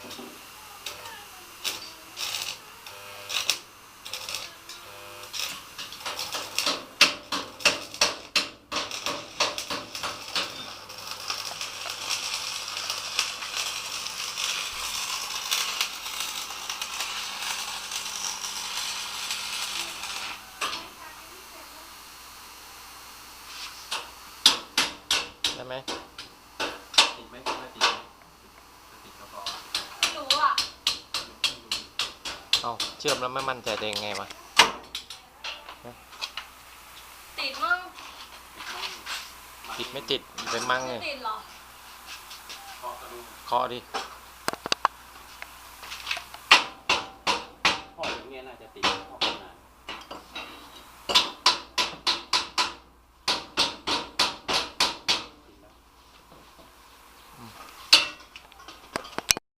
ได้ไหมติดไหม เอาเชื่อมแล้วไม่มั่นใจได้ยังไงวะติดมั้งติดไม่ติดเป็นมั่งไงคอดิพ่ออย่างเงี้ยน่าจะติด